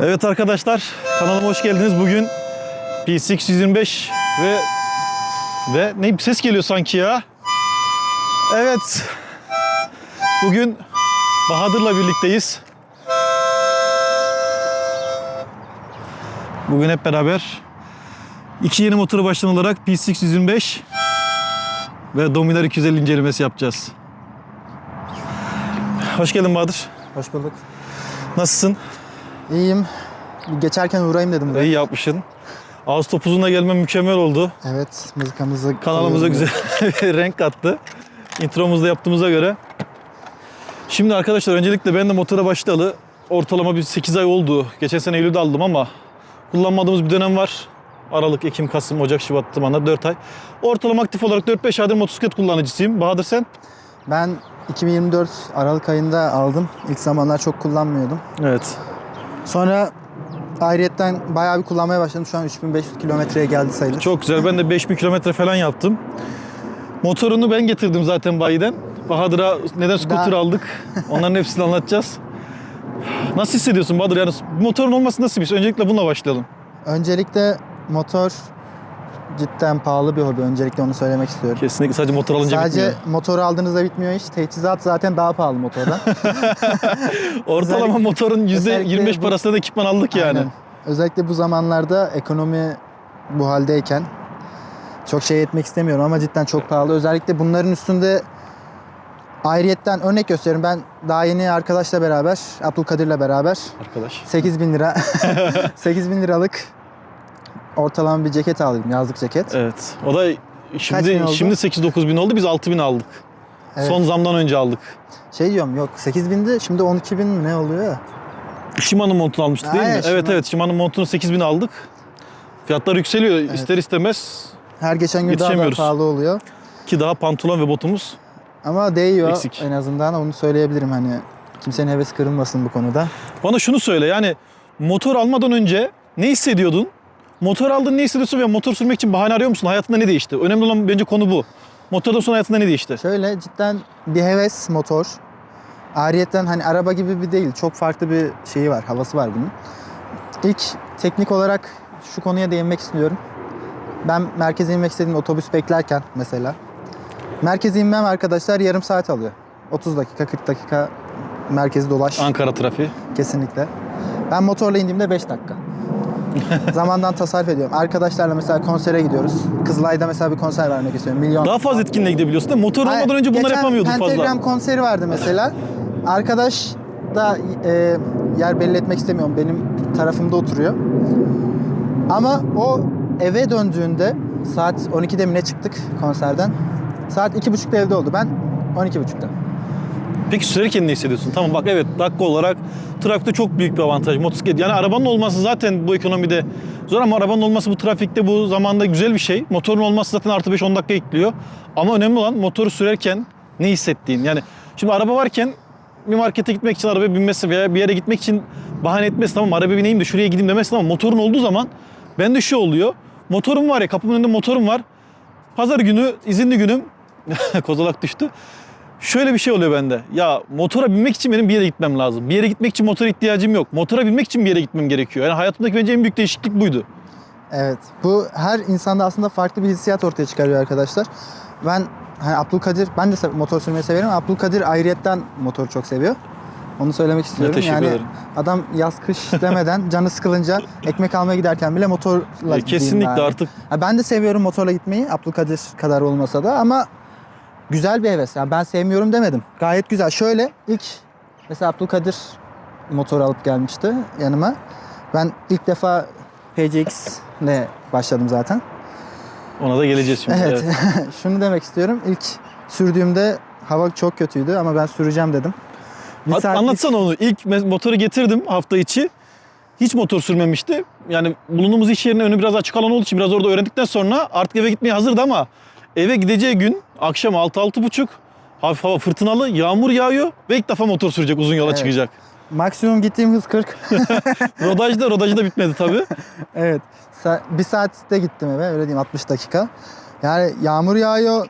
Evet arkadaşlar kanalıma hoş geldiniz. Bugün P625 ve ve ne bir ses geliyor sanki ya. Evet. Bugün Bahadır'la birlikteyiz. Bugün hep beraber iki yeni motoru baştan olarak P625 ve Dominar 250 incelemesi yapacağız. Hoş geldin Bahadır. Hoş bulduk. Nasılsın? İyiyim. Geçerken uğrayayım dedim. buraya. İyi yapmışsın. Ağustos topuzuna gelmen mükemmel oldu. Evet, müzikamızı Kanalımıza güzel renk kattı. Intromuzda yaptığımıza göre. Şimdi arkadaşlar öncelikle ben de motora başlayalı ortalama bir 8 ay oldu. Geçen sene Eylül'de aldım ama kullanmadığımız bir dönem var. Aralık, Ekim, Kasım, Ocak, Şubat zamanlar 4 ay. Ortalama aktif olarak 4-5 aydır motosiklet kullanıcısıyım. Bahadır sen? Ben 2024 Aralık ayında aldım. İlk zamanlar çok kullanmıyordum. Evet. Sonra ayrıyetten bayağı bir kullanmaya başladım. Şu an 3500 kilometreye geldi sayılır. Çok güzel. Ben de 5000 kilometre falan yaptım. Motorunu ben getirdim zaten bayiden. Bahadır'a neden scooter Daha- aldık? Onların hepsini anlatacağız. Nasıl hissediyorsun Bahadır? Yani motorun olması nasıl bir şey? Öncelikle bununla başlayalım. Öncelikle motor cidden pahalı bir hobi. Öncelikle onu söylemek istiyorum. Kesinlikle sadece motor alınca Sadece bitmiyor. motoru aldığınızda bitmiyor iş. Teçhizat zaten daha pahalı motordan. Ortalama özellikle- motorun özellikle %25 bu- parasına da ekipman aldık yani. Aynen. Özellikle bu zamanlarda ekonomi bu haldeyken çok şey etmek istemiyorum ama cidden çok pahalı. Özellikle bunların üstünde ayrıyetten örnek gösteriyorum. Ben daha yeni arkadaşla beraber, Abdülkadir'le beraber Arkadaş. 8 bin lira 8 bin liralık ortalama bir ceket aldım. Yazlık ceket. Evet. O da şimdi şimdi 8-9 bin oldu. Biz 6 bin aldık. Evet. Son zamdan önce aldık. Şey diyorum yok 8 bindi şimdi 12 bin mi ne oluyor ya? Shimano montunu almıştık değil Aynen, mi? Evet Shimano. evet Shimano montunu 8 bin aldık. Fiyatlar yükseliyor ister istemez Her geçen gün daha da pahalı oluyor. ki daha pantolon ve botumuz Ama değiyor Eksik. en azından onu söyleyebilirim hani kimsenin hevesi kırılmasın bu konuda. Bana şunu söyle yani motor almadan önce ne hissediyordun? Motor aldın ne hissediyorsun ve motor sürmek için bahane arıyor musun? Hayatında ne değişti? Önemli olan bence konu bu. Motordan sonra hayatında ne değişti? Şöyle cidden bir heves motor. Ariyetten hani araba gibi bir değil. Çok farklı bir şeyi var, havası var bunun. İlk teknik olarak şu konuya değinmek istiyorum. Ben merkeze inmek istediğim otobüs beklerken mesela. Merkeze inmem arkadaşlar yarım saat alıyor. 30 dakika, 40 dakika merkezi dolaş. Ankara trafiği. Kesinlikle. Ben motorla indiğimde 5 dakika. Zamandan tasarruf ediyorum. Arkadaşlarla mesela konsere gidiyoruz. Kızılay'da mesela bir konser vermek istiyorum. Milyon. Daha fazla etkinliğe gidebiliyorsun değil mi? Motor Hayır, olmadan önce bunları geçen yapamıyordun fazla. Pentagram konseri vardı mesela. Arkadaş da e, yer belli etmek istemiyorum. Benim tarafımda oturuyor. Ama o eve döndüğünde saat 12'de mi ne çıktık konserden? Saat 2.30'da evde oldu. Ben 12.30'da. Peki sürerken ne hissediyorsun? Tamam bak evet dakika olarak trafikte çok büyük bir avantaj. Motosiklet yani arabanın olması zaten bu ekonomide zor ama arabanın olması bu trafikte bu zamanda güzel bir şey. Motorun olması zaten artı 5-10 dakika ekliyor. Ama önemli olan motoru sürerken ne hissettiğin. Yani şimdi araba varken bir markete gitmek için arabaya binmesi veya bir yere gitmek için bahane etmesin tamam arabaya bineyim de şuraya gideyim demesin ama motorun olduğu zaman bende şu oluyor. Motorum var ya kapımın önünde motorum var. Pazar günü izinli günüm kozalak düştü. Şöyle bir şey oluyor bende. Ya motora binmek için benim bir yere gitmem lazım. Bir yere gitmek için motora ihtiyacım yok. Motora binmek için bir yere gitmem gerekiyor. Yani hayatımdaki bence en büyük değişiklik buydu. Evet. Bu her insanda aslında farklı bir hissiyat ortaya çıkarıyor arkadaşlar. Ben hani Abdülkadir, ben de motor sürmeyi severim. Abdülkadir ayrıyetten motoru çok seviyor. Onu söylemek istiyorum. teşekkür yani ederim. adam yaz kış demeden canı sıkılınca ekmek almaya giderken bile motorla E, kesinlikle bari. artık Ha, ben de seviyorum motorla gitmeyi. Abdülkadir kadar olmasa da ama güzel bir heves. Yani ben sevmiyorum demedim. Gayet güzel. Şöyle ilk mesela Abdülkadir motor alıp gelmişti yanıma. Ben ilk defa PCX ile başladım zaten. ona da geleceğiz şimdi. Evet. Evet. Şunu demek istiyorum. İlk sürdüğümde hava çok kötüydü ama ben süreceğim dedim. Bir saatlik- Anlatsana onu. İlk motoru getirdim hafta içi. Hiç motor sürmemişti. Yani bulunduğumuz iş yerine önü biraz açık alan olduğu için biraz orada öğrendikten sonra artık eve gitmeye hazırdı ama eve gideceği gün akşam 6-6.30 hafif hava fırtınalı, yağmur yağıyor ve ilk defa motor sürecek, uzun yola Evet. çıkacak. Maksimum gittiğim hız 40. Rodajda, rodajda da bitmedi tabii. Evet. Bir saatte gittim eve öyle diyeyim 60 dakika. Yani yağmur yağıyor.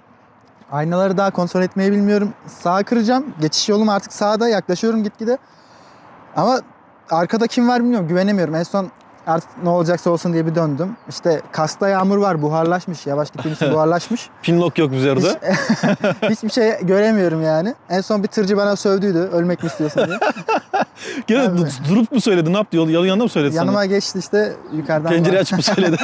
Aynaları daha kontrol etmeyi bilmiyorum. Sağa kıracağım. Geçiş yolum artık sağda yaklaşıyorum gitgide. Ama arkada kim var bilmiyorum. Güvenemiyorum. En son artık ne olacaksa olsun diye bir döndüm. İşte kasta yağmur var. Buharlaşmış. Yavaş gittiğim için buharlaşmış. Pinlock yok üzerinde. Hiçbir şey göremiyorum yani. En son bir tırcı bana sövdüydü. Ölmek mi istiyorsun diye. Gene du- durup mu söyledi? Ne yaptı? Yol, yolun yanında mı söyledi Yanıma sana? geçti işte yukarıdan. Pencereyi açıp mı söyledi?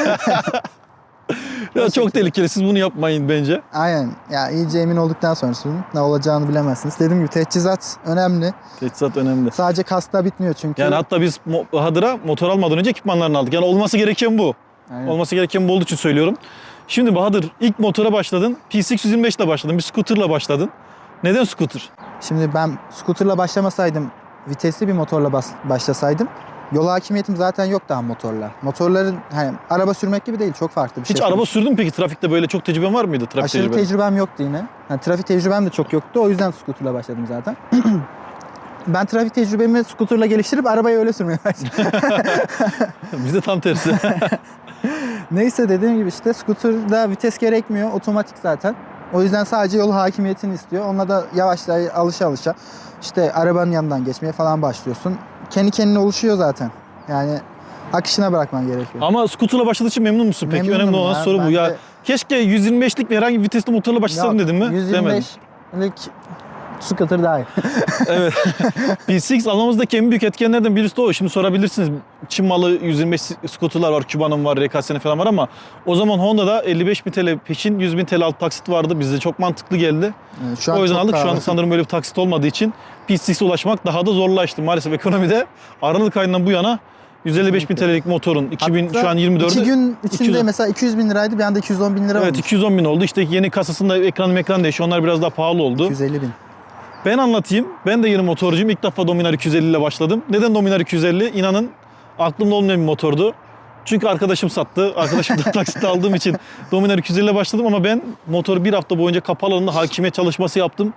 Ya çok tehlikeli. Siz bunu yapmayın bence. Aynen. Ya iyice emin olduktan sonrası ne olacağını bilemezsiniz. Dediğim gibi teçhizat önemli. Teçhizat önemli. Sadece kasta bitmiyor çünkü. Yani hatta biz Mo- Bahadır'a motor almadan önce ekipmanlarını aldık. Yani olması gereken bu. Aynen. Olması gereken bu olduğu için söylüyorum. Şimdi Bahadır ilk motora başladın. P625 ile başladın. Bir scooter'la başladın. Neden scooter? Şimdi ben scooterla başlamasaydım, vitesli bir motorla başlasaydım yol hakimiyetim zaten yok daha motorla. Motorların hani araba sürmek gibi değil, çok farklı bir Hiç şey. araba sürdün mü peki? Trafikte böyle çok tecrüben var mıydı? Trafik Aşırı tecrüben? tecrübem yoktu yine. Yani trafik tecrübem de çok yoktu. O yüzden scooterla başladım zaten. ben trafik tecrübemi scooterla geliştirip arabayı öyle sürmeye başladım. Bizde tam tersi. Neyse dediğim gibi işte scooterda vites gerekmiyor. Otomatik zaten. O yüzden sadece yol hakimiyetini istiyor. Onunla da yavaş yavaş alışa alışa işte arabanın yanından geçmeye falan başlıyorsun. Kendi kendine oluşuyor zaten. Yani akışına bırakman gerekiyor. Ama scooter'la başladığı için memnun musun peki? Memnunum Önemli olan ya. soru bu. Ben Ya de- keşke 125'lik bir herhangi bir vitesli motorla başlasaydın Yok, dedim mi? Demedim. 125'lik scooter daha iyi. evet. P6 almamızdaki en büyük etkenlerden birisi de o. Şimdi sorabilirsiniz. Çin malı 125 scooter'lar var. Küba'nın var, RKS'nin falan var ama o zaman Honda'da 55 bin TL peşin 100 bin TL alt taksit vardı. Bize çok mantıklı geldi. Yani şu o yüzden aldık. Şu an sanırım böyle bir taksit olmadığı için P6'e ulaşmak daha da zorlaştı. Maalesef ekonomide Aralık ayından bu yana 155 bin TL'lik motorun 2000 Hatta şu an 24'ü. İki gün içinde 200 mesela 200 bin liraydı bir anda 210 bin lira Evet olmuş. 210 bin oldu. İşte yeni kasasında ekran ekran değişiyor. Onlar biraz daha pahalı oldu. 250 bin. Ben anlatayım. Ben de yeni motorcuyum. İlk defa Dominar 250 ile başladım. Neden Dominar 250? İnanın aklımda olmayan bir motordu. Çünkü arkadaşım sattı. Arkadaşımdan taksitle aldığım için Dominar 250 ile başladım ama ben motoru bir hafta boyunca kapalı alanda hakimiyet çalışması yaptım.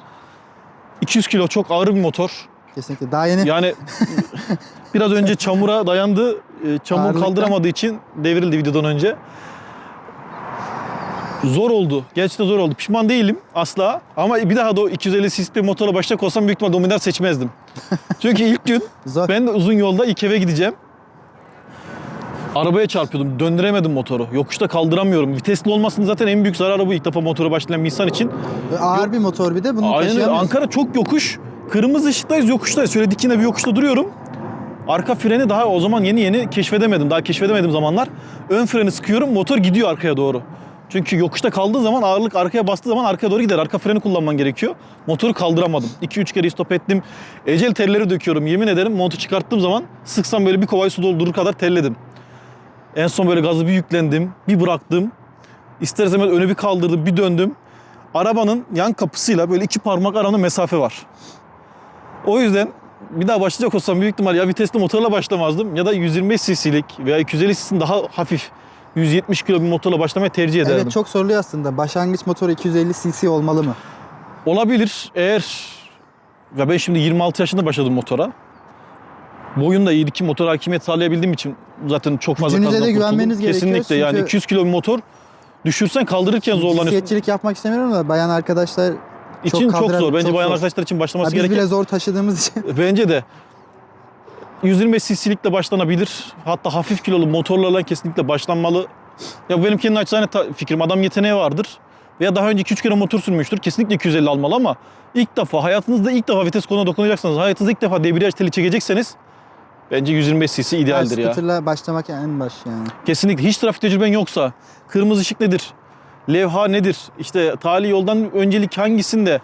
200 kilo çok ağır bir motor. Kesinlikle. Daha yeni Yani biraz önce çamura dayandı. E, Çamur Ağırlıktan. kaldıramadığı için devrildi videodan önce. Zor oldu. Gerçekten zor oldu. Pişman değilim asla. Ama bir daha da o 250 cc bir motorla başlayacak olsam büyük ihtimal Dominar seçmezdim. Çünkü ilk gün zor. ben de uzun yolda ilk eve gideceğim. Arabaya çarpıyordum. Döndüremedim motoru. Yokuşta kaldıramıyorum. Vitesli olmasının zaten en büyük zararı bu ilk defa motora başlayan bir insan için. Ağır bir motor bir de bunu Aynen öyle. taşıyamıyorsun. Ankara çok yokuş. Kırmızı ışıktayız, yokuştayız. Şöyle dikine bir yokuşta duruyorum. Arka freni daha o zaman yeni yeni keşfedemedim. Daha keşfedemediğim zamanlar. Ön freni sıkıyorum, motor gidiyor arkaya doğru. Çünkü yokuşta kaldığı zaman ağırlık arkaya bastığı zaman arkaya doğru gider. Arka freni kullanman gerekiyor. Motoru kaldıramadım. 2-3 kere stop ettim. Ecel terleri döküyorum. Yemin ederim montu çıkarttığım zaman sıksam böyle bir kovayı su doldurur kadar terledim. En son böyle gazı bir yüklendim. Bir bıraktım. İster istemez öne bir kaldırdım. Bir döndüm. Arabanın yan kapısıyla böyle iki parmak arasında mesafe var. O yüzden bir daha başlayacak olsam büyük ihtimal ya vitesli motorla başlamazdım ya da 125 cc'lik veya 250 cc'nin daha hafif 170 kilo bir motorla başlamayı tercih ederdim. Evet çok soruluyor aslında. Başlangıç motoru 250 cc olmalı mı? Olabilir eğer ya ben şimdi 26 yaşında başladım motora. Boyum da iyiydi ki motor hakimiyet sağlayabildiğim için zaten çok fazla Gücünüze de güvenmeniz kurtuldum. gerekiyor Kesinlikle yani çünkü- 200 kilo bir motor düşürsen kaldırırken zorlanıyorsun. Cinsiyetçilik yapmak istemiyorum da bayan arkadaşlar için çok, kaldıran- zor. Bence çok bayan zor. arkadaşlar için ya başlaması biz gereken bile zor taşıdığımız için Bence de 125 cc'likle başlanabilir. Hatta hafif kilolu motorlarla kesinlikle başlanmalı. Ya benim kendi ta- fikrim. Adam yeteneği vardır. Veya daha önce 2-3 kere motor sürmüştür. Kesinlikle 250 almalı ama ilk defa hayatınızda ilk defa vites konuna dokunacaksınız. Hayatınızda ilk defa debriyaj teli çekecekseniz bence 125 cc idealdir ya. Scooter'la başlamak en baş yani. Kesinlikle. Hiç trafik tecrüben yoksa kırmızı ışık nedir? Levha nedir? İşte tali yoldan öncelik hangisinde?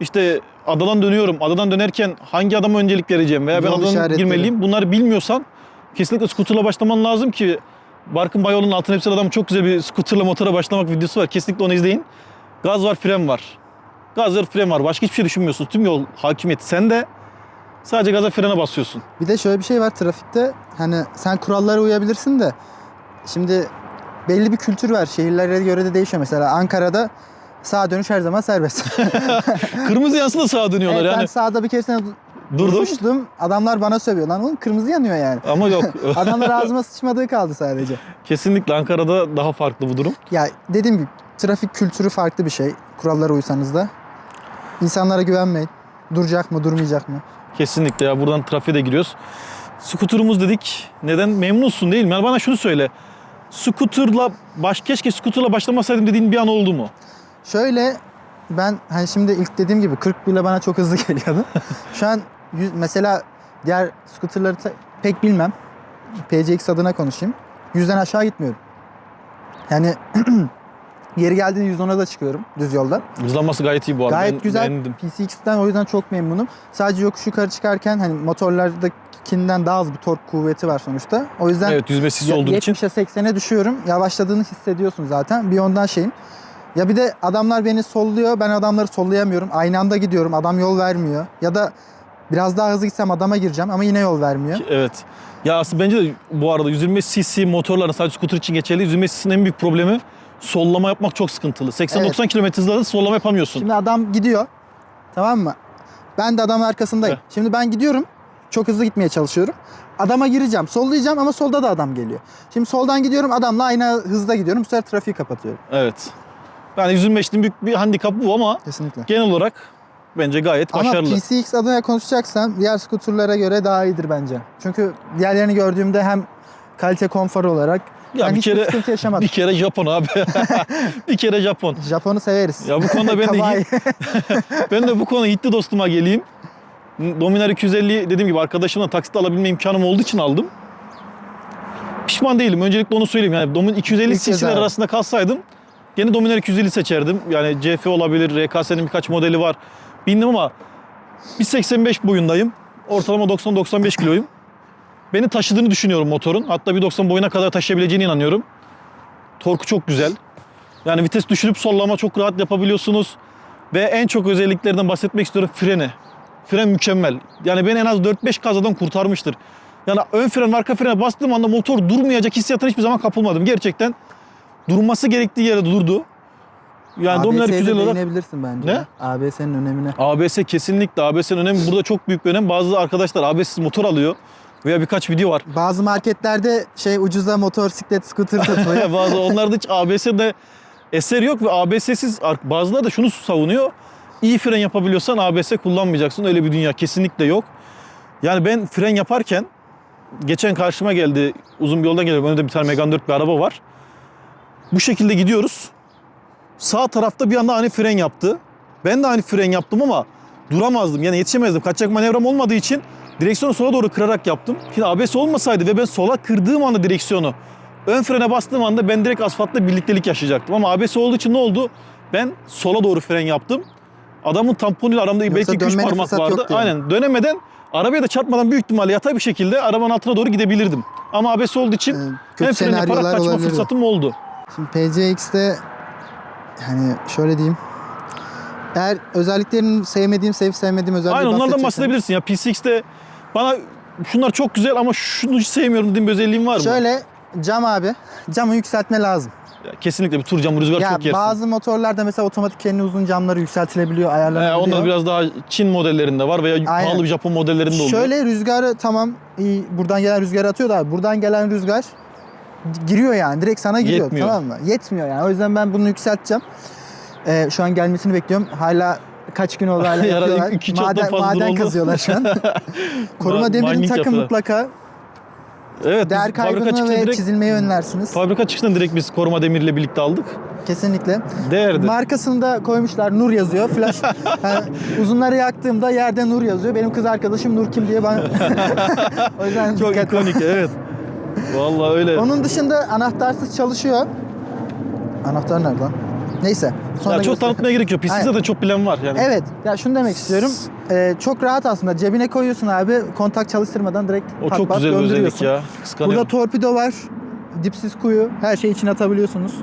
İşte adadan dönüyorum. Adadan dönerken hangi adama öncelik vereceğim? Veya ben Yol adadan işaretleri. girmeliyim. Bunları bilmiyorsan kesinlikle skuterla başlaman lazım ki Barkın Bayoğlu'nun altın hepsi adam çok güzel bir skuterla motora başlamak videosu var. Kesinlikle onu izleyin. Gaz var, fren var. Gaz var, fren var. Başka hiçbir şey düşünmüyorsun. Tüm yol hakimiyeti sende. Sadece gaza frene basıyorsun. Bir de şöyle bir şey var trafikte. Hani sen kurallara uyabilirsin de şimdi belli bir kültür var. Şehirlere göre de değişiyor. Mesela Ankara'da sağ dönüş her zaman serbest. Kırmızı yansın da sağa dönüyorlar Evet, Ben yani. sağda bir keresinde Durdum durmuştum. Adamlar bana sövüyor. Lan oğlum kırmızı yanıyor yani. ama yok. Adamlar ağzıma sıçmadığı kaldı sadece. Kesinlikle Ankara'da daha farklı bu durum. Ya dediğim gibi trafik kültürü farklı bir şey. Kurallara uysanız da. İnsanlara güvenmeyin. Duracak mı, durmayacak mı? Kesinlikle ya buradan trafiğe de giriyoruz. Skuterumuz dedik. Neden memnunsun değil mi? Yani bana şunu söyle. Skuterla baş keşke skuterla başlamasaydım dediğin bir an oldu mu? Şöyle ben hani şimdi ilk dediğim gibi 40 bile bana çok hızlı geliyordu. Şu an yüz- mesela diğer scooterları pek bilmem. PCX adına konuşayım. Yüzden aşağı gitmiyorum. Yani yeri geldiğinde 110'a da çıkıyorum düz yolda. Hızlanması gayet iyi bu arada. Gayet Ben güzel. beğendim. PCX'ten o yüzden çok memnunum. Sadece yokuş yukarı çıkarken hani motorlardakinden daha az bir tork kuvveti var sonuçta. O yüzden Evet yüzme sisi ya- olduğu için. 70'e 80'e düşüyorum. Yavaşladığını hissediyorsun zaten. Bir ondan şeyim. Ya bir de adamlar beni solluyor. Ben adamları sollayamıyorum. Aynı anda gidiyorum. Adam yol vermiyor. Ya da biraz daha hızlı gitsem adama gireceğim ama yine yol vermiyor. Evet. Ya aslında bence de bu arada 125 cc motorların sadece scooter için geçerli. 125 cc'nin en büyük problemi sollama yapmak çok sıkıntılı. 80-90 km hızla sollama yapamıyorsun. Şimdi adam gidiyor. Tamam mı? Ben de adamın arkasındayım. Heh. Şimdi ben gidiyorum. Çok hızlı gitmeye çalışıyorum. Adama gireceğim. Sollayacağım ama solda da adam geliyor. Şimdi soldan gidiyorum. Adamla aynı hızda gidiyorum. Bu sefer trafiği kapatıyorum. Evet. Yani 125'in büyük bir handikapı bu ama Kesinlikle. genel olarak bence gayet Ama başarılı. PCX adına konuşacaksam diğer skuterlara göre daha iyidir bence. Çünkü diğerlerini gördüğümde hem kalite konfor olarak Ya ben bir kere sıkıntı yaşamadım. bir kere Japon abi. bir kere Japon. Japon'u severiz. Ya bu konuda ben de ben de bu konu gitti dostuma geleyim. Dominar 250 dediğim gibi arkadaşımla taksit alabilme imkanım olduğu için aldım. Pişman değilim. Öncelikle onu söyleyeyim. Yani Domin 250 İlk kez cc'ler arasında kalsaydım gene Dominar 250 seçerdim. Yani CF olabilir, RKS'nin birkaç modeli var. Bindim ama 1.85 boyundayım. Ortalama 90-95 kiloyum. Beni taşıdığını düşünüyorum motorun. Hatta 1.90 boyuna kadar taşıyabileceğine inanıyorum. Torku çok güzel. Yani vites düşürüp sollama çok rahat yapabiliyorsunuz. Ve en çok özelliklerinden bahsetmek istiyorum freni. Fren mükemmel. Yani beni en az 4-5 kazadan kurtarmıştır. Yani ön fren arka frene bastığım anda motor durmayacak hissiyatına hiçbir zaman kapılmadım. Gerçekten durması gerektiği yere durdu. Yani de 250 olarak değinebilirsin bence. Ne? ABS'nin önemine. ABS kesinlikle ABS'nin önemi burada çok büyük bir önem. Bazı arkadaşlar ABS'siz motor alıyor veya birkaç video var. Bazı marketlerde şey ucuza motosiklet, scooter satılıyor. Bazı onlarda hiç ABS'de eser yok ve ABS'siz ar- bazıları da şunu savunuyor. İyi fren yapabiliyorsan ABS kullanmayacaksın. Öyle bir dünya kesinlikle yok. Yani ben fren yaparken geçen karşıma geldi. Uzun bir yoldan geliyorum. Önümde bir tane Megane 4 bir araba var. Bu şekilde gidiyoruz. Sağ tarafta bir anda ani fren yaptı. Ben de ani fren yaptım ama duramazdım. Yani yetişemezdim. Kaçacak manevram olmadığı için direksiyonu sola doğru kırarak yaptım. Şimdi ABS olmasaydı ve ben sola kırdığım anda direksiyonu ön frene bastığım anda ben direkt asfaltla birliktelik yaşayacaktım. Ama ABS olduğu için ne oldu? Ben sola doğru fren yaptım. Adamın tamponuyla aramda Yoksa belki 2-3 dönmene parmak fırsat vardı. yani. Aynen dönemeden arabaya da çarpmadan büyük ihtimalle yatay bir şekilde arabanın altına doğru gidebilirdim. Ama ABS olduğu için Ee, hem fren yaparak kaçma olabilir. fırsatım oldu. Şimdi PCX'te hani şöyle diyeyim. Eğer özelliklerini sevmediğim, sevip sevmediğim özellikleri Aynen onlardan bahsedebilirsin ya. PCX'te bana şunlar çok güzel ama şunu sevmiyorum dediğim bir özelliğin var mı? Şöyle cam abi. Camı yükseltme lazım. Ya kesinlikle bir tur camı rüzgar Ya çok yersin. bazı motorlarda mesela otomatik kendi uzun camları yükseltilebiliyor, Ee, ayarlanabiliyor. onlar biraz daha Çin modellerinde var veya Aynen. pahalı bir Japon modellerinde oluyor. Şöyle rüzgarı tamam iyi buradan gelen rüzgarı atıyor da buradan gelen rüzgar giriyor yani direkt sana giriyor Yetmiyor. tamam mı? Yetmiyor yani o yüzden ben bunu yükselteceğim. Ee, şu an gelmesini bekliyorum. Hala kaç gün oldu hala Herhalde yapıyorlar. iki çaptan maden, fazladır maden oldu. kazıyorlar şu an. Koruma Ma- demirini mining takın yapıyorlar. mutlaka. Evet, Değer biz fabrika kaybını çıkışında ve direkt çizilmeyi önlersiniz. fabrika çıkışında direkt biz koruma demirle birlikte aldık. Kesinlikle. Değerdi. Markasını da koymuşlar Nur yazıyor. Flash. Yani uzunları yaktığımda yerde Nur yazıyor. Benim kız arkadaşım Nur kim diye bana. o yüzden çok dikkatli ol. ikonik evet. Vallahi öyle. Onun dışında anahtarsız çalışıyor. Anahtar nerede lan? Neyse. Sonra ya çok tanıtmaya gerek yok. Aynen. de çok bilen var yani. Evet. Ya şunu demek istiyorum. Ee, çok rahat aslında. Cebine koyuyorsun abi. Kontak çalıştırmadan direkt O pat çok pat güzel özellik ya. Burada Kıskanıyorum. torpido var. Dipsiz kuyu. Her şeyi içine atabiliyorsunuz.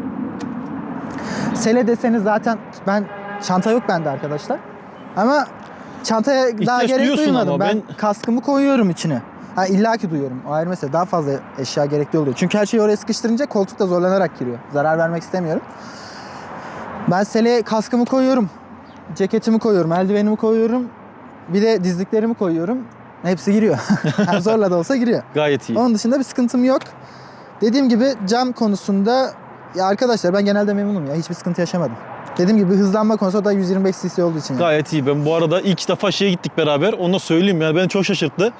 Sele deseni zaten ben çanta yok bende arkadaşlar. Ama çantaya daha İhtiyaç gerek duymadım. ben, ben- kaskımı koyuyorum içine. Ha illaki duyuyorum. O ayrı mesele. Daha fazla eşya gerekli oluyor. Çünkü her şeyi oraya sıkıştırınca koltuk da zorlanarak giriyor. Zarar vermek istemiyorum. Ben seleye kaskımı koyuyorum. Ceketimi koyuyorum. Eldivenimi koyuyorum. Bir de dizliklerimi koyuyorum. Hepsi giriyor. Yani zorla da olsa giriyor. Gayet iyi. Onun dışında bir sıkıntım yok. Dediğim gibi cam konusunda ya arkadaşlar ben genelde memnunum ya. Hiçbir sıkıntı yaşamadım. Dediğim gibi hızlanma konusu da 125 cc olduğu için. Gayet iyi. Ben bu arada ilk defa şeye gittik beraber. Onu da söyleyeyim yani beni çok şaşırttı.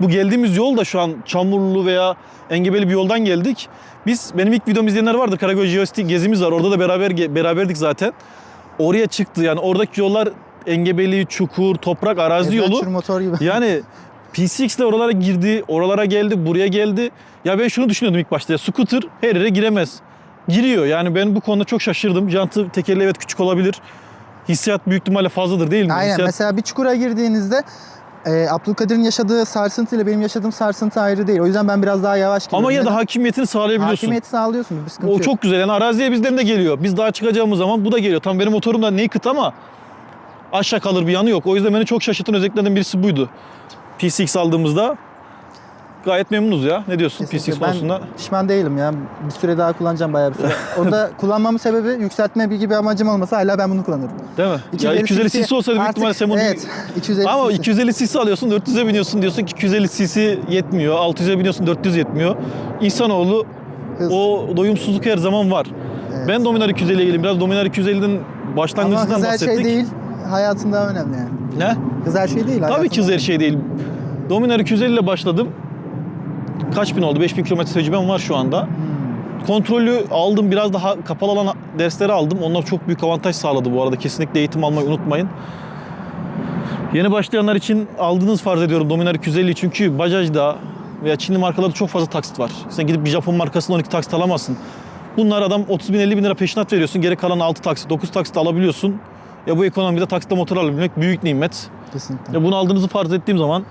Bu geldiğimiz yol da şu an çamurlu veya engebeli bir yoldan geldik. Biz benim ilk videomu izleyenler vardır. Karagöl Geostik gezimiz var. Orada da beraber beraberdik zaten. Oraya çıktı yani oradaki yollar engebeli, çukur, toprak, arazi yolu. Adventure motor gibi. Yani PCX de oralara girdi, oralara geldi, buraya geldi. Ya ben şunu düşünüyordum ilk başta. Ya, scooter her yere giremez. Giriyor. Yani ben bu konuda çok şaşırdım. Jantı tekerleği evet küçük olabilir. Hissiyat büyük ihtimalle fazladır değil mi? Aynen Hissiyat- mesela bir çukura girdiğinizde e, Abdülkadir'in yaşadığı sarsıntı ile benim yaşadığım sarsıntı ayrı değil. O yüzden ben biraz daha yavaş gidiyorum. Ama ya da hakimiyetini sağlayabiliyorsun. Hakimiyeti sağlıyorsun. Bir sıkıntı O yok. çok güzel. Yani araziye bizden de geliyor. Biz daha çıkacağımız zaman bu da geliyor. Tam benim motorum da naked ama aşağı kalır bir yanı yok. O yüzden beni çok şaşırtan özelliklerden birisi buydu. PCX aldığımızda gayet memnunuz ya. Ne diyorsun Kesinlikle. PCX ben konusunda? pişman değilim ya. Bir süre daha kullanacağım bayağı bir süre. Onda kullanmamın sebebi yükseltme bir gibi amacım olmasa hala ben bunu kullanırım. Değil mi? ya 250 cc olsaydı büyük ihtimalle sen bunu... Evet. 250 Ama cc. 250 cc alıyorsun 400'e biniyorsun diyorsun ki 250 cc yetmiyor. 600'e biniyorsun 400 yetmiyor. İnsanoğlu Hız. o doyumsuzluk her zaman var. Evet. Ben Dominar 250'ye geleyim. Biraz Dominar 250'den Ama başlangıcından hız her bahsettik. şey değil. Hayatın daha önemli yani. Ne? Hız her şey değil. Tabii ki hız her şey değil. Dominar 250 ile başladım. Kaç bin oldu? 5000 kilometre tecrübem var şu anda. Kontrolü aldım. Biraz daha kapalı alan dersleri aldım. Onlar çok büyük avantaj sağladı bu arada. Kesinlikle eğitim almayı unutmayın. Yeni başlayanlar için aldığınız farz ediyorum Dominar 250 çünkü Bajaj'da veya Çinli markalarda çok fazla taksit var. Sen gidip bir Japon markasından 12 taksit alamazsın. Bunlar adam 30 bin 50 bin lira peşinat veriyorsun. Geri kalan 6 taksit 9 taksit alabiliyorsun. Ya bu ekonomide taksitle motor alabilmek büyük nimet. Kesinlikle. Ya bunu aldığınızı farz ettiğim zaman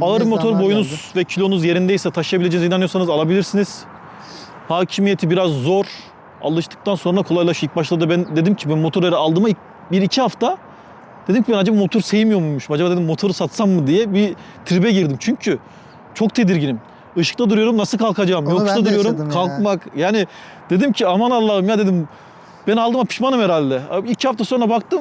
ağır Ne motor boyunuz geldi? ve kilonuz yerindeyse taşıyabileceğinize inanıyorsanız alabilirsiniz. Hakimiyeti biraz zor. Alıştıktan sonra kolaylaşıyor. İlk başta da ben dedim ki ben motoru aldığıma ilk bir iki hafta dedim ki ben acaba motor sevmiyor muymuşum? Acaba dedim motoru satsam mı diye bir tribe girdim. Çünkü çok tedirginim. Işıkta duruyorum nasıl kalkacağım? Onu Yokuşta duruyorum ya. kalkmak. Yani dedim ki aman Allah'ım ya dedim ben aldığıma pişmanım herhalde. İki hafta sonra baktım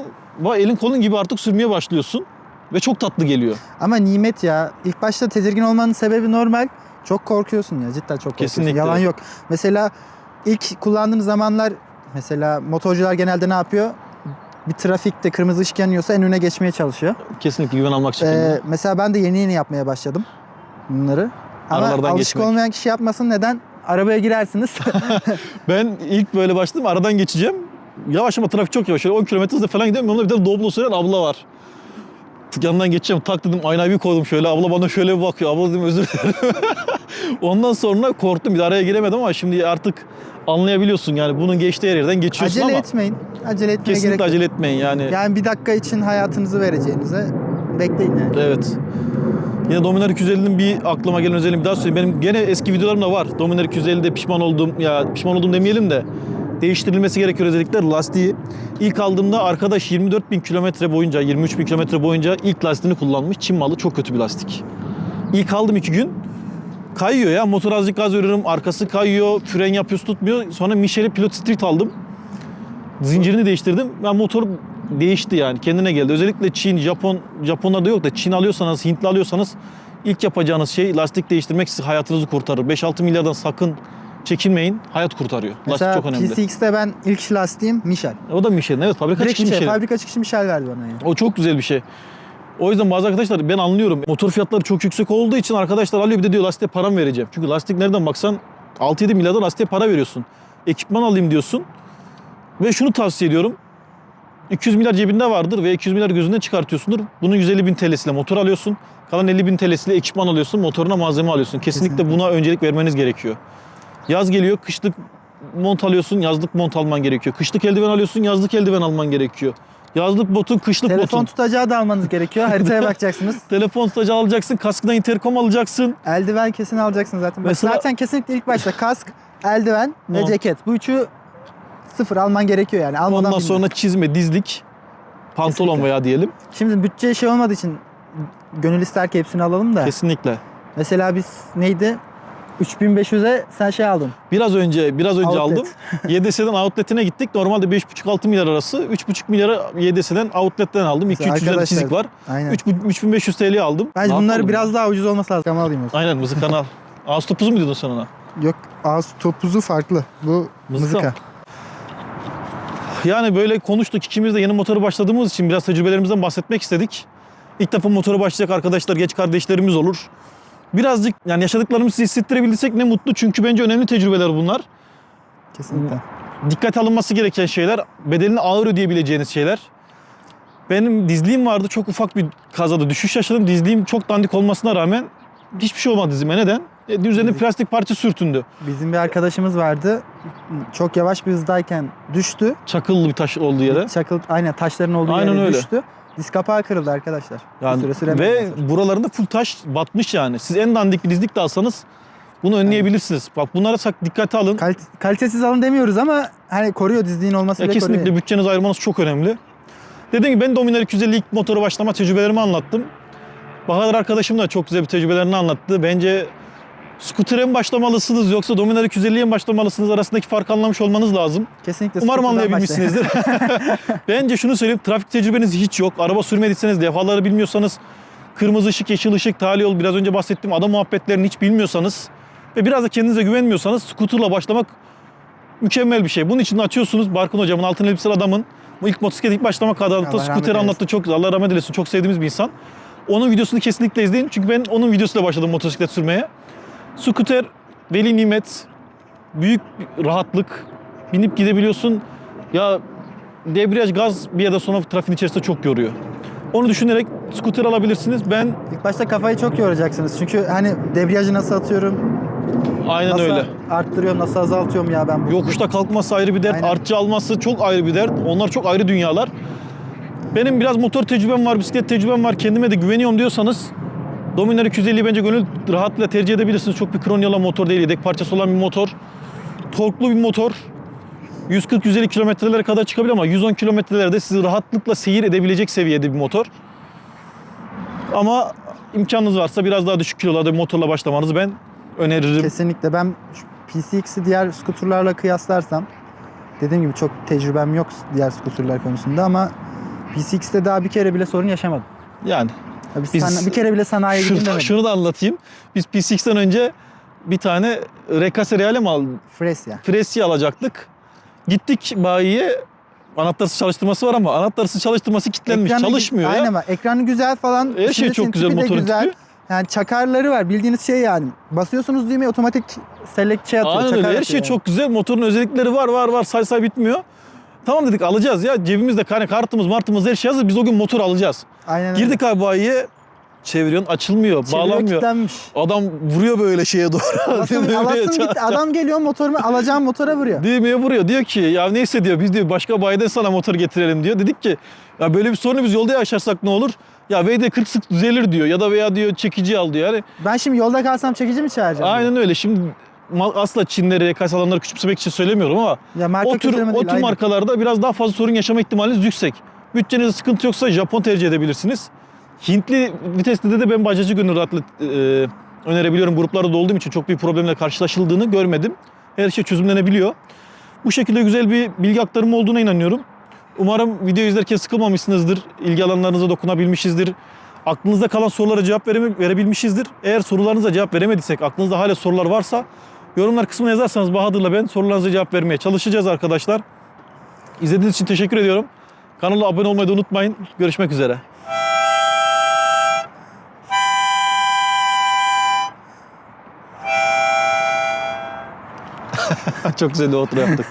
elin kolun gibi artık sürmeye başlıyorsun. Ve çok tatlı geliyor. Ama nimet ya. İlk başta tedirgin olmanın sebebi normal. Çok korkuyorsun ya. Cidden çok korkuyorsun. Kesinlikle. Yalan yok. Mesela ilk kullandığın zamanlar mesela motorcular genelde ne yapıyor? Bir trafikte kırmızı ışık yanıyorsa en öne geçmeye çalışıyor. Kesinlikle güven almak için. Ee, mesela ben de yeni yeni yapmaya başladım bunları. Ama Aralardan alışık geçmek. olmayan kişi yapmasın. Neden? Arabaya girersiniz. Ben ilk böyle başladım aradan geçeceğim. Yavaş ama trafik çok yavaş. Şöyle 10 km hızla falan gidiyorum. Yanımda bir tane Doblo süren abla var. Yanından geçeceğim. Tak dedim aynayı bir koydum şöyle. Abla bana şöyle bir bakıyor. Abla dedim özür dilerim. Ondan sonra korktum. Bir araya giremedim ama şimdi artık anlayabiliyorsun. Yani bunun geçtiği her yerden geçiyorsun acele ama etmeyin. Acele etmeye gerek kesinlikle yok. acele etmeyin yani. Yani bir dakika için hayatınızı vereceğinize bekleyin yani. Evet. Yine Dominar 250'nin bir aklıma gelen özelliğini bir daha söyleyeyim. Benim gene eski videolarım da var. Dominar 250'de pişman oldum. Ya pişman oldum demeyelim de değiştirilmesi gereken özellikler lastiği. İlk aldığımda arkadaş 24 bin kilometre boyunca, 23 bin kilometre boyunca ilk lastiğini kullanmış. Çin malı çok kötü bir lastik. İlk aldım iki gün. Kayıyor ya. Motor azıcık gaz veriyorum. Arkası kayıyor. Fren yapıyoruz tutmuyor. Sonra Michelin Pilot Street aldım. Zincirini değiştirdim. Ben motor değişti yani. Kendine geldi. Özellikle Çin, Japon, Japonlarda yok da Çin alıyorsanız, Hintli alıyorsanız ilk yapacağınız şey lastik değiştirmek size hayatınızı kurtarır. 5-6 milyardan sakın çekinmeyin. Hayat kurtarıyor. Mesela lastik çok önemli. PCX'te ben ilk lastiğim Michel. O da Michelin. Evet fabrika Direkt çıkmış şey, Michelin. fabrika çıkışı Michel verdi bana ya. O çok güzel bir şey. O yüzden bazı arkadaşlar ben anlıyorum. Motor fiyatları çok yüksek olduğu için arkadaşlar alıyor bir de diyor lastiğe param vereceğim. Çünkü lastik nereden baksan 6-7 milyardan lastiğe para veriyorsun. Ekipman alayım diyorsun. Ve şunu tavsiye ediyorum. 200 milyar cebinde vardır ve 200 milyar gözünden çıkartıyorsundur. Bunun 150 bin TL'siyle motor alıyorsun. Kalan 50 bin TL'siyle ekipman alıyorsun. Motoruna malzeme alıyorsun. Kesinlikle, Kesinlikle. buna öncelik vermeniz gerekiyor. Yaz geliyor, kışlık mont alıyorsun, yazlık mont alman gerekiyor. Kışlık eldiven alıyorsun, yazlık eldiven alman gerekiyor. Yazlık botun, kışlık Telefon botun. tutacağı da almanız gerekiyor. Haritaya bakacaksınız. Telefon tutacı alacaksın, kaskına interkom alacaksın. Eldiven kesin alacaksınız zaten. Bak Mesela- Zaten kesinlikle ilk başta kask, eldiven ve ceket. Bu üçü sıfır alman gerekiyor yani. Almadan Ondan bilmem. sonra çizme, dizlik, pantolon Kesinlikle. veya diyelim. Şimdi bütçe şey olmadığı için gönül ister ki hepsini alalım da. Kesinlikle. Mesela biz neydi? 3500'e sen şey aldın. Biraz önce biraz önce Outlet. aldım. YDS'den outlet'ine gittik. Normalde 5,5-6 milyar arası. 3,5 milyara YDS'den outlet'ten aldım. Mesela 2-300 lira arkadaşlar- çizik var. Aynen. 3, 3500 TL aldım. Bence Ne bunları yapalım biraz ya? daha ucuz olması lazım. Ama alayım. Aynen mızıkanı al. Ağız topuzu mu diyordun sen ona? Yok ağız topuzu farklı. Bu Mızıka. mızıka. Yani böyle konuştuk. İkimiz de yeni motoru başladığımız için biraz tecrübelerimizden bahsetmek istedik. İlk defa motora başlayacak arkadaşlar, geç kardeşlerimiz olur. Birazcık yani yaşadıklarımızı size hissettirebilsek ne mutlu. Çünkü bence önemli tecrübeler bunlar. Kesinlikle. Dikkat alınması gereken şeyler, bedelini ağır ödeyebileceğiniz şeyler. Benim dizliğim vardı. Çok ufak bir kazada düşüş yaşadım. Dizliğim çok dandik olmasına rağmen hiçbir şey olmadı dizime. Neden? E, üzerine plastik parça sürtündü. Bizim bir arkadaşımız vardı. Çok yavaş bir hızdayken düştü. Çakıllı bir taş olduğu yere. Çakıl, aynen taşların olduğu Aynen yere öyle. düştü. Diz kapağı kırıldı arkadaşlar. Yani, bir süre ve mesela. buralarında full taş batmış yani. Siz en dandik bir dizlik de alsanız bunu önleyebilirsiniz. Bak bunlara sak dikkate alın. Kalit- kalitesiz alın demiyoruz ama hani koruyor dizliğin olması Ya bile kesinlikle koruyor. bütçenizi ayırmanız çok önemli. Dediğim gibi ben Dominar 250 ilk motoru başlama tecrübelerimi anlattım. Bahadır arkadaşım da çok güzel bir tecrübelerini anlattı. Bence scooter'e mi başlamalısınız yoksa Dominar 250'ye mi başlamalısınız arasındaki farkı anlamış olmanız lazım. Kesinlikle. Umarım anlayabilmişsinizdir. Bence şunu söyleyeyim. Trafik tecrübeniz hiç yok. Araba sürmediyseniz, defaları bilmiyorsanız, kırmızı ışık, yeşil ışık, tali yol biraz önce bahsettiğim adam muhabbetlerini hiç bilmiyorsanız ve biraz da kendinize güvenmiyorsanız scooter'la başlamak mükemmel bir şey. Bunun için de açıyorsunuz Barkın hocamın altın elbiseli adamın bu ilk motosiklet ilk başlama kadar scooter anlattı çok. Allah rahmet eylesin. Çok sevdiğimiz bir insan. Onun videosunu kesinlikle izleyin. Çünkü ben onun videosuyla başladım motosiklet sürmeye. Scooter veli nimet. Büyük rahatlık. Binip gidebiliyorsun. Ya debriyaj gaz bir yerden sonra trafiğin içerisinde çok yoruyor. Onu düşünerek scooter alabilirsiniz. Ben İlk başta kafayı çok yoracaksınız. Çünkü hani debriyajı nasıl atıyorum, aynen nasıl öyle. arttırıyorum, nasıl azaltıyorum ya ben bu. Yokuşta kalkması ayrı bir dert, Aynen. artçı alması çok ayrı bir dert. Onlar çok ayrı dünyalar. Benim biraz motor tecrübem var, bisiklet tecrübem var, kendime de güveniyorum diyorsanız Dominar 250'yi bence gönül rahatlığıyla tercih edebilirsiniz. Çok bir kronyalan motor değil, yedek parçası olan bir motor. Torklu bir motor. 140-150 kilometrelere kadar çıkabilir ama 110 kilometrelerde sizi rahatlıkla seyir edebilecek seviyede bir motor. Ama imkanınız varsa biraz daha düşük kilolarda bir motorla başlamanızı ben öneririm. Kesinlikle. Ben PCX'i diğer skuterlarla kıyaslarsam dediğim gibi çok tecrübem yok diğer skuterlar konusunda ama PCX'te daha bir kere bile sorun yaşamadım. Yani Ya Bir, Biz- sana- bir kere bile sanayiye gidin Şunu, şunu da anlatayım. Biz P6'den önce bir tane Recase Reale mi aldık? Fresya. Fresi alacaktık. Gittik bayiye. Anahtarsız çalıştırması var ama anahtarsız çalıştırması kilitlenmiş. Ekranı- Çalışmıyor Aynen ya. bak. Ekranı güzel falan. Her şey çok güzel motorun güzel. tipi. Yani çakarları var. Bildiğiniz şey yani. Basıyorsunuz düğmeye otomatik select şey atıyor. Aynen öyle. Her şey yani. çok güzel. Motorun özellikleri var var var. Say say bitmiyor. Tamam dedik alacağız ya. Cebimizde kare kartımız martımız her şey hazır. Biz o gün motor alacağız. Aynen öyle. Girdik abi bayiye. Çeviriyorsun açılmıyor. Çeviriyor, bağlanmıyor. kilitlenmiş. Adam vuruyor böyle şeye doğru. Alasın, Düğmeye alasın gitti. Adam geliyor motorumu alacağım motora vuruyor. Düğmeye vuruyor. Diyor ki ya neyse diyor biz diyor başka bayiden sana motor getirelim diyor. Dedik ki ya böyle bir sorunu biz yolda yaşarsak ne olur? Ya VD 40 sık düzelir diyor ya da veya diyor çekici al diyor. Yani Ben şimdi yolda kalsam çekici mi çağıracağım? aynen öyle. Şimdi asla Çinleri, kas alanları küçümsemek için söylemiyorum ama Ya o tür, o tür markalarda biraz daha fazla sorun yaşama ihtimaliniz yüksek. Bütçenizde sıkıntı yoksa Japon tercih edebilirsiniz. Hintli viteste de ben bacacı gönül rahatlığı e, önerebiliyorum. Gruplarda da olduğum için çok bir problemle karşılaşıldığını görmedim. Her şey çözümlenebiliyor. Bu şekilde güzel bir bilgi aktarımı olduğuna inanıyorum. Umarım video izlerken sıkılmamışsınızdır. İlgi alanlarınıza dokunabilmişizdir. Aklınızda kalan sorulara cevap verebilmişizdir. Eğer sorularınıza cevap veremediysek, aklınızda hala sorular varsa yorumlar kısmına yazarsanız Bahadır'la ben sorularınıza cevap vermeye çalışacağız arkadaşlar. İzlediğiniz için teşekkür ediyorum. Kanala abone olmayı da unutmayın. Görüşmek üzere. Çok güzel bir outro yaptık.